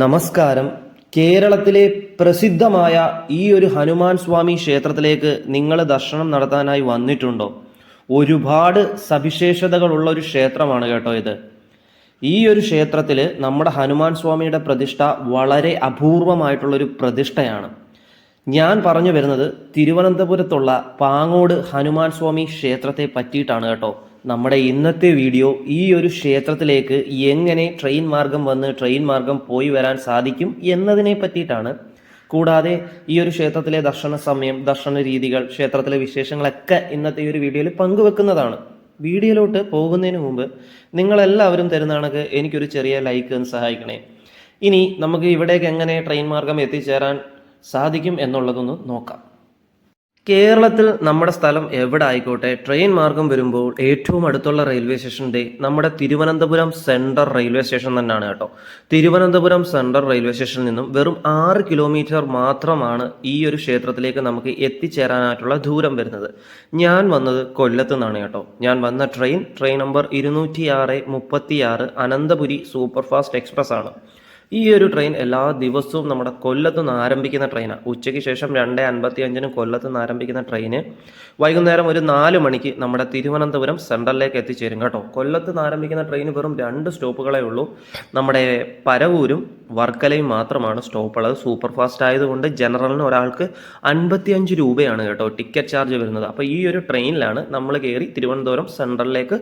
നമസ്കാരം. കേരളത്തിലെ പ്രസിദ്ധമായ ഈ ഒരു ഹനുമാൻ സ്വാമി ക്ഷേത്രത്തിലേക്ക് നിങ്ങൾ ദർശനം നടത്താനായി വന്നിട്ടുണ്ടോ? ഒരുപാട് സവിശേഷതകളുള്ള ഒരു ക്ഷേത്രമാണ് കേട്ടോ ഇത്. ഈ ഒരു ക്ഷേത്രത്തിൽ നമ്മുടെ ഹനുമാൻ സ്വാമിയുടെ പ്രതിഷ്ഠ വളരെ അപൂർവമായിട്ടുള്ളൊരു പ്രതിഷ്ഠയാണ്. ഞാൻ പറഞ്ഞു വരുന്നത് തിരുവനന്തപുരത്തുള്ള പാങ്ങോട് ഹനുമാൻ സ്വാമി ക്ഷേത്രത്തെ പറ്റിയിട്ടാണ് കേട്ടോ. നമ്മുടെ ഇന്നത്തെ വീഡിയോ ഈ ഒരു ക്ഷേത്രത്തിലേക്ക് എങ്ങനെ ട്രെയിൻ മാർഗം വന്ന് ട്രെയിൻ മാർഗം പോയി വരാൻ സാധിക്കും എന്നതിനെ പറ്റിയിട്ടാണ്. കൂടാതെ ഈ ഒരു ക്ഷേത്രത്തിലെ ദർശന സമയം ദർശന രീതികൾ ക്ഷേത്രത്തിലെ വിശേഷങ്ങളൊക്കെ ഇന്നത്തെ ഈ ഒരു വീഡിയോയിൽ പങ്കുവെക്കുന്നതാണ്. വീഡിയോയിലോട്ട് പോകുന്നതിന് മുമ്പ് നിങ്ങളെല്ലാവരും തരുന്നതാണെങ്കിൽ എനിക്കൊരു ചെറിയ ലൈക്ക് ഒന്ന് സഹായിക്കണേ. ഇനി നമുക്ക് ഇവിടേക്ക് എങ്ങനെ ട്രെയിൻ മാർഗം എത്തിച്ചേരാൻ സാധിക്കും എന്നുള്ളതൊന്ന് നോക്കാം. കേരളത്തിൽ നമ്മുടെ സ്ഥലം എവിടെ ആയിക്കോട്ടെ ട്രെയിൻ മാർഗം വരുമ്പോൾ ഏറ്റവും അടുത്തുള്ള റെയിൽവേ സ്റ്റേഷന്റെ നമ്മുടെ തിരുവനന്തപുരം സെൻട്രൽ റെയിൽവേ സ്റ്റേഷൻ തന്നെയാണ് കേട്ടോ. തിരുവനന്തപുരം സെൻട്രൽ റെയിൽവേ സ്റ്റേഷനിൽ നിന്നും വെറും ആറ് കിലോമീറ്റർ മാത്രമാണ് ഈ ഒരു ക്ഷേത്രത്തിലേക്ക് നമുക്ക് എത്തിച്ചേരാനായിട്ടുള്ള ദൂരം വരുന്നത്. ഞാൻ വന്നത് കൊല്ലത്ത് നിന്നാണ് കേട്ടോ. ഞാൻ വന്ന ട്രെയിൻ ട്രെയിൻ നമ്പർ ഇരുന്നൂറ്റി ആറ് മുപ്പത്തി ആറ് അനന്തപുരി സൂപ്പർഫാസ്റ്റ് എക്സ്പ്രസ് ആണ്. ഈ ഒരു ട്രെയിൻ എല്ലാ ദിവസവും നമ്മുടെ കൊല്ലത്തു നിന്ന് ആരംഭിക്കുന്ന ട്രെയിനാണ് ഉച്ചയ്ക്ക് ശേഷം രണ്ട് അൻപത്തി അഞ്ചിന് കൊല്ലത്തു നിന്ന് ആരംഭിക്കുന്ന ട്രെയിന് വൈകുന്നേരം ഒരു നാല് മണിക്ക് നമ്മുടെ തിരുവനന്തപുരം സെൻട്രലിലേക്ക് എത്തിച്ചേരും കേട്ടോ. കൊല്ലത്ത് നിന്ന് ആരംഭിക്കുന്ന ട്രെയിൻ വെറും രണ്ട് സ്റ്റോപ്പുകളേ ഉള്ളൂ. നമ്മുടെ പരവൂരും വർക്കലയും മാത്രമാണ് സ്റ്റോപ്പുള്ളത്. സൂപ്പർ ഫാസ്റ്റ് ആയതുകൊണ്ട് ജനറലിന് ഒരാൾക്ക് അൻപത്തി അഞ്ച് രൂപയാണ് കേട്ടോ ടിക്കറ്റ് ചാർജ് വരുന്നത്. അപ്പോൾ ഈ ഒരു ട്രെയിനിലാണ് നമ്മൾ കയറി തിരുവനന്തപുരം സെൻട്രലിലേക്ക്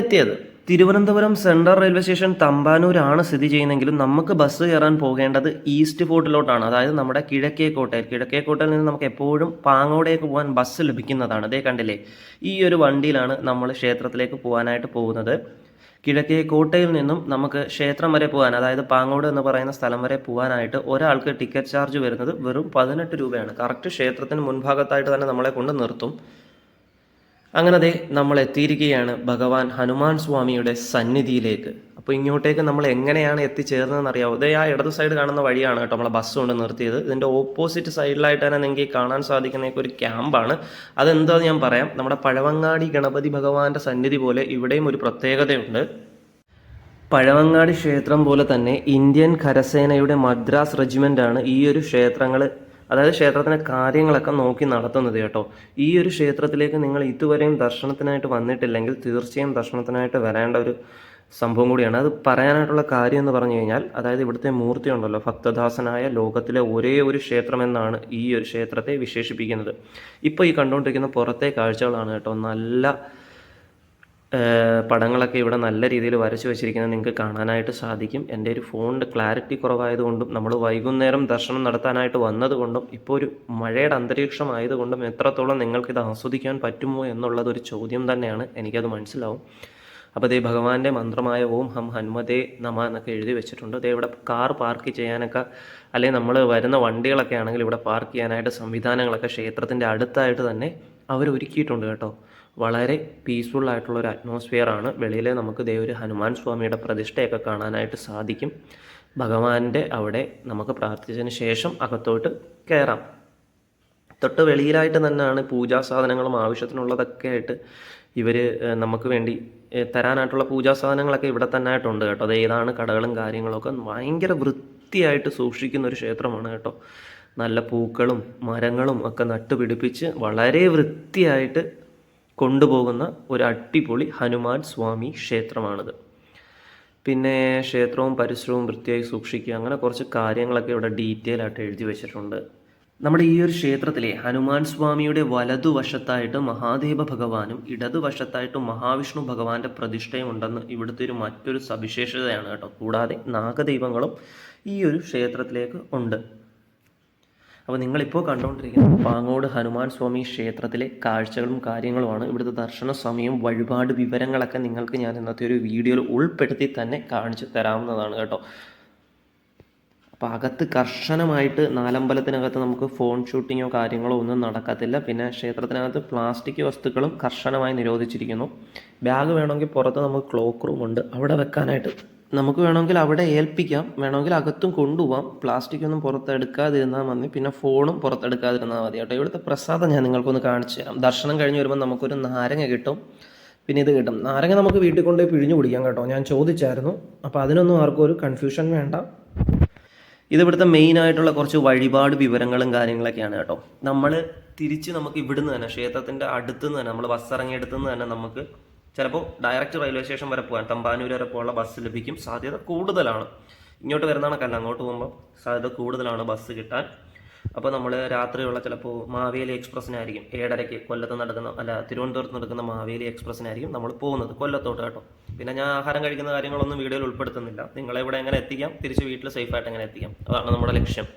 എത്തിയത്. തിരുവനന്തപുരം സെൻട്രൽ റെയിൽവേ സ്റ്റേഷൻ തമ്പാനൂരാണ് സ്ഥിതി ചെയ്യുന്നതെങ്കിലും നമുക്ക് ബസ് കയറാൻ പോകേണ്ടത് ഈസ്റ്റ് ഫോർട്ടിലോട്ടാണ്. അതായത് നമ്മുടെ കിഴക്കേക്കോട്ടയിൽ കിഴക്കേക്കോട്ടയിൽ നിന്ന് നമുക്ക് എപ്പോഴും പാങ്ങോടേക്ക് പോകാൻ ബസ് ലഭിക്കുന്നതാണ്. അതേ കണ്ടില്ലേ? ഈ ഒരു വണ്ടിയിലാണ് നമ്മൾ ക്ഷേത്രത്തിലേക്ക് പോകാനായിട്ട് പോകുന്നത്. കിഴക്കേ കോട്ടയിൽ നിന്നും നമുക്ക് ക്ഷേത്രം വരെ പോകാൻ അതായത് പാങ്ങോട് എന്ന് പറയുന്ന സ്ഥലം വരെ പോകാനായിട്ട് ഒരാൾക്ക് ടിക്കറ്റ് ചാർജ് വരുന്നത് വെറും പതിനെട്ട് രൂപയാണ്. കറക്റ്റ് ക്ഷേത്രത്തിന് മുൻഭാഗത്തായിട്ട് തന്നെ നമ്മളെ കൊണ്ട് നിർത്തും. അങ്ങനെ ദേ നമ്മൾ എത്തിയിരിക്കുകയാണ് ഭഗവാൻ ഹനുമാൻ സ്വാമിയുടെ സന്നിധിയിലേക്ക്. അപ്പോൾ ഇങ്ങോട്ടേക്ക് നമ്മൾ എങ്ങനെയാണ് എത്തിച്ചേർന്നതെന്ന് അറിയാവോ? ഇതേ ആ ഇടത് സൈഡ് കാണുന്ന വഴിയാണ് കേട്ടോ നമ്മളെ ബസ് കൊണ്ട് നിർത്തിയത്. ഇതിന്റെ ഓപ്പോസിറ്റ് സൈഡിലായിട്ട് തന്നെ നിങ്ങൾക്ക് കാണാൻ സാധിക്കുന്ന ഒരു ക്യാമ്പാണ് അതെന്താന്ന് ഞാൻ പറയാം. നമ്മുടെ പഴവങ്ങാടി ഗണപതി ഭഗവാന്റെ സന്നിധി പോലെ ഇവിടെയും ഒരു പ്രത്യേകതയുണ്ട്. പഴവങ്ങാടി ക്ഷേത്രം പോലെ തന്നെ ഇന്ത്യൻ കരസേനയുടെ മദ്രാസ് റെജിമെന്റാണ് ഈ ഒരു ക്ഷേത്രങ്ങൾ അതായത് ക്ഷേത്രത്തിന്റെ കാര്യങ്ങളൊക്കെ നോക്കി നടത്തുന്നത് കേട്ടോ. ഈ ഒരു ക്ഷേത്രത്തിലേക്ക് നിങ്ങൾ ഇതുവരെയും ദർശനത്തിനായിട്ട് വന്നിട്ടില്ലെങ്കിൽ തീർച്ചയായും ദർശനത്തിനായിട്ട് വരേണ്ട ഒരു സംഭവം കൂടിയാണ്. അത് പറയാനായിട്ടുള്ള കാര്യം എന്ന് പറഞ്ഞു കഴിഞ്ഞാൽ അതായത് ഇവിടുത്തെ മൂർത്തി ഉണ്ടല്ലോ ഭക്തദാസനായ ലോകത്തിലെ ഒരേ ഒരു ക്ഷേത്രം എന്നാണ് ഈ ഒരു ക്ഷേത്രത്തെ വിശേഷിപ്പിക്കുന്നത്. ഇപ്പോൾ ഈ കണ്ടുകൊണ്ടിരിക്കുന്ന പുറത്തെ കാഴ്ചകളാണ് കേട്ടോ നല്ല പടങ്ങളൊക്കെ ഇവിടെ നല്ല രീതിയിൽ വരച്ചു വെച്ചിരിക്കുന്നത് നിങ്ങൾക്ക് കാണാനായിട്ട് സാധിക്കും. എന്റെ ഒരു ഫോണിന്റെ ക്ലാരിറ്റി കുറവായതുകൊണ്ടും നമ്മൾ വൈകുന്നേരം ദർശനം നടത്താനായിട്ട് വന്നതുകൊണ്ടും ഇപ്പോൾ ഒരു മഴയുടെ അന്തരീക്ഷമായതുകൊണ്ടും എത്രത്തോളം നിങ്ങൾക്കിത് ആസ്വദിക്കാൻ പറ്റുമോ എന്നുള്ളതൊരു ചോദ്യം തന്നെയാണ് എനിക്കത് മനസ്സിലാവും. അപ്പോൾ ദേ ഭഗവാന്റെ മന്ത്രമായ ഓം ഹം ഹനുമതേ നമ എന്നൊക്കെ എഴുതി വെച്ചിട്ടുണ്ട്. ദേ ഇവിടെ കാർ പാർക്ക് ചെയ്യാനൊക്കെ അല്ലെങ്കിൽ നമ്മൾ വരുന്ന വണ്ടികളൊക്കെ ആണെങ്കിൽ ഇവിടെ പാർക്ക് ചെയ്യാനായിട്ട് സംവിധാനങ്ങളൊക്കെ ക്ഷേത്രത്തിന്റെ അടുത്തായിട്ട് തന്നെ അവർ ഒരുക്കിയിട്ടുണ്ട് കേട്ടോ. വളരെ പീസ്ഫുൾ ആയിട്ടുള്ള ഒരു അറ്റ്മോസ്ഫിയർ ആണ്. വെളിയിൽ നമുക്ക് ദേ ഒരു ഹനുമാൻ സ്വാമിയുടെ പ്രതിഷ്ഠയൊക്കെ കാണാനായിട്ട് സാധിക്കും. ഭഗവാന്റെ അവിടെ നമുക്ക് പ്രാർത്ഥിച്ചതിന് ശേഷം അകത്തോട്ട് കയറാം തൊട്ട് വെളിയിലായിട്ട് തന്നെയാണ് പൂജാ സാധനങ്ങളും ആവശ്യത്തിനുള്ളതൊക്കെ ആയിട്ട് ഇവർ നമുക്ക് വേണ്ടി തരാനായിട്ടുള്ള പൂജാ സാധനങ്ങളൊക്കെ ഇവിടെ തന്നെ ആയിട്ടുണ്ട് കേട്ടോ. അത് ഏതാണ് കടകളും കാര്യങ്ങളൊക്കെ ഭയങ്കര വൃത്തിയായിട്ട് സൂക്ഷിക്കുന്ന ഒരു ക്ഷേത്രമാണ് കേട്ടോ. നല്ല പൂക്കളും മരങ്ങളും ഒക്കെ നട്ടുപിടിപ്പിച്ച് വളരെ വൃത്തിയായിട്ട് കൊണ്ടുപോകുന്ന ഒരു അടിപൊളി ഹനുമാൻ സ്വാമി ക്ഷേത്രമാണിത്. പിന്നെ ക്ഷേത്രവും പരിസരവും വൃത്തിയായി സൂക്ഷിക്കുക അങ്ങനെ കുറച്ച് കാര്യങ്ങളൊക്കെ ഇവിടെ ഡീറ്റെയിൽ ആയിട്ട് എഴുതി വെച്ചിട്ടുണ്ട്. നമ്മുടെ ഈ ഒരു ക്ഷേത്രത്തിലെ ഹനുമാൻ സ്വാമിയുടെ വലതുവശത്തായിട്ട് മഹാദേവ ഭഗവാനും ഇടതുവശത്തായിട്ട് മഹാവിഷ്ണു ഭഗവാന്റെ പ്രതിഷ്ഠയും ഉണ്ടെന്ന് ഇവിടുത്തെ ഒരു മറ്റൊരു സവിശേഷതയാണ് കേട്ടോ. കൂടാതെ നാഗദൈവങ്ങളും ഈ ഒരു ക്ഷേത്രത്തിലേക്ക് ഉണ്ട്. അപ്പോൾ നിങ്ങളിപ്പോൾ കണ്ടുകൊണ്ടിരിക്കുന്നത് പാങ്ങോട് ഹനുമാൻ സ്വാമി ക്ഷേത്രത്തിലെ കാഴ്ചകളും കാര്യങ്ങളുമാണ്. ഇവിടുത്തെ ദർശന സമയം വഴിപാട് വിവരങ്ങളൊക്കെ നിങ്ങൾക്ക് ഞാൻ ഇന്നത്തെ ഒരു വീഡിയോയിൽ ഉൾപ്പെടുത്തി തന്നെ കാണിച്ചു തരാവുന്നതാണ് കേട്ടോ. അപ്പോൾ അകത്ത് കർശനമായിട്ട് നാലമ്പലത്തിനകത്ത് നമുക്ക് ഫോൺ ഷൂട്ടിങ്ങോ കാര്യങ്ങളോ ഒന്നും നടക്കത്തില്ല. പിന്നെ ക്ഷേത്രത്തിനകത്ത് പ്ലാസ്റ്റിക് വസ്തുക്കളും കർശനമായി നിരോധിച്ചിരിക്കുന്നു. ബാഗ് വേണമെങ്കിൽ പുറത്ത് നമുക്ക് ക്ലോക്ക് റൂം ഉണ്ട്. അവിടെ വെക്കാനായിട്ട് നമുക്ക് വേണമെങ്കിൽ അവിടെ ഏൽപ്പിക്കാം. വേണമെങ്കിൽ അകത്തും കൊണ്ടുപോകാം പ്ലാസ്റ്റിക് ഒന്നും പുറത്തെടുക്കാതിരുന്നാൽ മതി. പിന്നെ ഫോണും പുറത്തെടുക്കാതിരുന്നാൽ മതി കേട്ടോ. ഇവിടുത്തെ പ്രസാദം ഞാൻ നിങ്ങൾക്കൊന്ന് കാണിച്ചു തരാം. ദർശനം കഴിഞ്ഞ് വരുമ്പോൾ നമുക്കൊരു നാരങ്ങ കിട്ടും. പിന്നെ ഇത് കിട്ടും. നാരങ്ങ നമുക്ക് വീട്ടിൽ കൊണ്ടുപോയി പിഴിഞ്ഞു കുടിക്കാം കേട്ടോ. ഞാൻ ചോദിച്ചായിരുന്നു. അപ്പോൾ അതിനൊന്നും ആർക്കും ഒരു കൺഫ്യൂഷൻ വേണ്ട. ഇത് ഇവിടുത്തെ മെയിൻ ആയിട്ടുള്ള കുറച്ച് വഴിപാട് വിവരങ്ങളും കാര്യങ്ങളൊക്കെയാണ് കേട്ടോ. നമ്മൾ തിരിച്ച് നമുക്ക് ഇവിടുന്ന് തന്നെ ക്ഷേത്രത്തിന്റെ അടുത്തുനിന്ന് തന്നെ നമ്മൾ ബസ് ഇറങ്ങിയെടുത്തുനിന്ന് തന്നെ നമുക്ക് ചിലപ്പോൾ ഡയറക്റ്റ് റെയിൽവേ സ്റ്റേഷൻ വരെ പോകാൻ തമ്പാനൂർ വരെ പോകാനുള്ള ബസ് ലഭിക്കും. സാധ്യത കൂടുതലാണ്. ഇങ്ങോട്ട് വരുന്ന കണക്കല്ല അങ്ങോട്ട് പോകുമ്പോൾ സാധ്യത കൂടുതലാണ് ബസ് കിട്ടാൻ. അപ്പോൾ നമ്മൾ രാത്രിയുള്ള ചിലപ്പോൾ മാവേലി എക്സ്പ്രസ്സിനായിരിക്കും. ഏഴരയ്ക്ക് കൊല്ലത്ത് നടക്കുന്ന അല്ല തിരുവനന്തപുരത്ത് നടക്കുന്ന മാവേലി എക്സ്പ്രസ്സിനായിരിക്കും നമ്മൾ പോകുന്നത് കൊല്ലത്തോട്ട് കേട്ടോ. പിന്നെ ഞാൻ ആഹാരം കഴിക്കുന്ന കാര്യങ്ങളൊന്നും വീഡിയോയിൽ ഉൾപ്പെടുത്തുന്നില്ല. നിങ്ങളെ ഇവിടെ എങ്ങനെ എത്തിക്കാം? തിരിച്ച് വീട്ടിൽ സേഫായിട്ട് എങ്ങനെ എത്തിക്കാം? അതാണ് നമ്മുടെ ലക്ഷ്യം.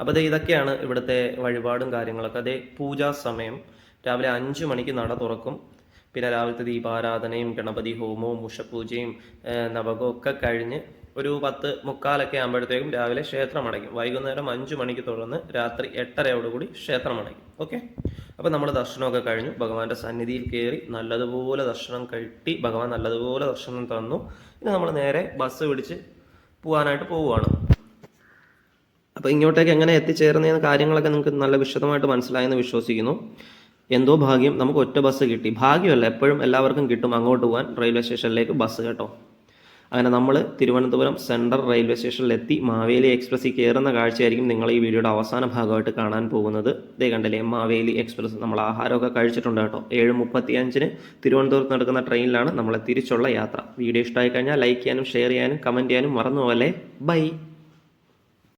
അപ്പോൾ ദേ ഇതൊക്കെയാണ് ഇവിടുത്തെ വഴിപാടും കാര്യങ്ങളൊക്കെ. അതേ പൂജാ സമയം. രാവിലെ അഞ്ച് മണിക്ക് നട തുറക്കും. പിന്നെ രാവിലത്തെ ദീപാരാധനയും ഗണപതി ഹോമവും ഉഷപൂജയും നവകവും ഒക്കെ കഴിഞ്ഞ് ഒരു പത്ത് മുക്കാലൊക്കെ ആകുമ്പോഴത്തേക്കും രാവിലെ ക്ഷേത്രം അടയ്ക്കും. വൈകുന്നേരം അഞ്ച് മണിക്ക് തുടർന്ന് രാത്രി എട്ടരയോടുകൂടി ക്ഷേത്രം അടയ്ക്കും. ഓക്കെ? അപ്പോൾ നമ്മൾ ദർശനമൊക്കെ കഴിഞ്ഞു. ഭഗവാന്റെ സന്നിധിയിൽ കയറി നല്ലതുപോലെ ദർശനം കഴിട്ടി ഭഗവാൻ നല്ലതുപോലെ ദർശനം തന്നു. ഇനി നമ്മൾ നേരെ ബസ് പിടിച്ച് പോകാനായിട്ട് പോവുകയാണ് അപ്പോൾ ഇങ്ങോട്ടേക്ക് എങ്ങനെ എത്തിച്ചേർന്ന കാര്യങ്ങളൊക്കെ നിങ്ങൾക്ക് നല്ല വിശദമായിട്ട് മനസ്സിലായെന്ന് വിശ്വസിക്കുന്നു. എന്തോ ഭാഗ്യം നമുക്ക് ഒറ്റ ബസ് കിട്ടി. ഭാഗ്യമല്ല എപ്പോഴും എല്ലാവർക്കും കിട്ടും അങ്ങോട്ട് പോകാൻ റെയിൽവേ സ്റ്റേഷനിലേക്ക് ബസ് കേട്ടോ. അങ്ങനെ നമ്മൾ തിരുവനന്തപുരം സെൻട്രൽ റെയിൽവേ സ്റ്റേഷനിലെത്തി മാവേലി എക്സ്പ്രസ്സിൽ കയറുന്ന കാഴ്ചയായിരിക്കും നിങ്ങൾ ഈ വീഡിയോയുടെ അവസാന ഭാഗമായിട്ട് കാണാൻ പോകുന്നത്. ഇതേ കണ്ടല്ലേ മാവേലി എക്സ്പ്രസ്. നമ്മൾ ആഹാരമൊക്കെ കഴിച്ചിട്ടുണ്ട് കേട്ടോ. ഏഴ് മുപ്പത്തി അഞ്ചിന് തിരുവനന്തപുരത്ത് നടക്കുന്ന ട്രെയിനിലാണ് നമ്മളെ തിരിച്ചുള്ള യാത്ര. വീഡിയോ ഇഷ്ടമായി കഴിഞ്ഞാൽ ലൈക്ക് ചെയ്യാനും ഷെയർ ചെയ്യാനും കമന്റ് ചെയ്യാനും മറന്നു പോലെ ബൈ.